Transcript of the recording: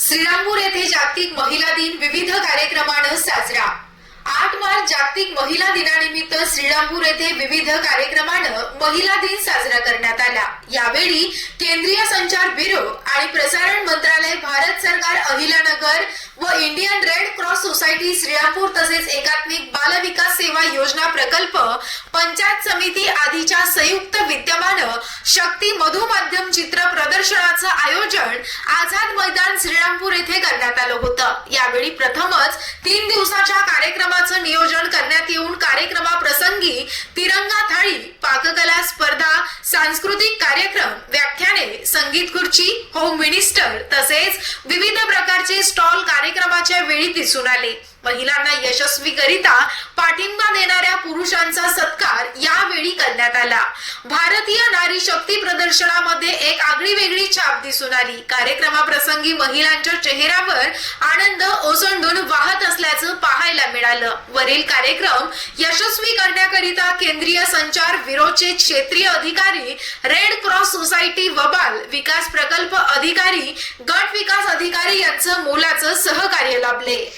श्रीरामपूर येथे जागतिक महिला दिन विविध कार्यक्रमानं साजरा. आठ मार्च जागतिक महिला दिनानिमित्त श्रीरामपूर येथे विविध कार्यक्रमानं महिला दिन साजरा करण्यात आला. यावेळी केंद्रीय संचार ब्युरो आणि प्रसारण मंत्रालय भारत सरकार अहिलानगर व Indian red cross society Shrirampur तसेच एकात्मिक बाल विकास सेवा योजना प्रकल्प पंचायत समिती आदीच्या संयुक्त विद्यमान शक्ती मधुमाध्यम चित्र प्रदर्शनाचं आयोजन आझाद मैदान श्रीरामपूर येथे करण्यात आलं होतं. यावेळी प्रथमच तीन दिवसाच्या कार्यक्रमाचं नियोजन करण्यात येऊन कार्यक्रमाप्रसंगी तिरंगा थाळी पाककला स्पर्धा सांस्कृतिक कार्यक्रम व्याख्याने संगीत खुर्ची होम मिनिस्टर तसेच विविध प्रकारचे स्टॉल कार्यक्रमाच्या वेळी दिसून आले. महिलांना यशस्वी करिता पाठिंबा देणाऱ्या पुरुषांचा सत्कार या करण्यात आला. भारतीय नारी शक्ती प्रदर्शनामध्ये एक आगळी वेगळी छाप दिसून आली. कार्यक्रमाप्रसंगी महिलांच्या चेहऱ्यावर आनंद ओसंडून वाहत असल्याचं पाहायला मिळालं. वरील कार्यक्रम यशस्वी करण्याकरिता केंद्रीय संचार विरोचे क्षेत्रीय अधिकारी रेड क्रॉस सोसायटी वबाल विकास प्रकल्प अधिकारी गट विकास अधिकारी यांचं मोलाचं सहकार्य लाभले.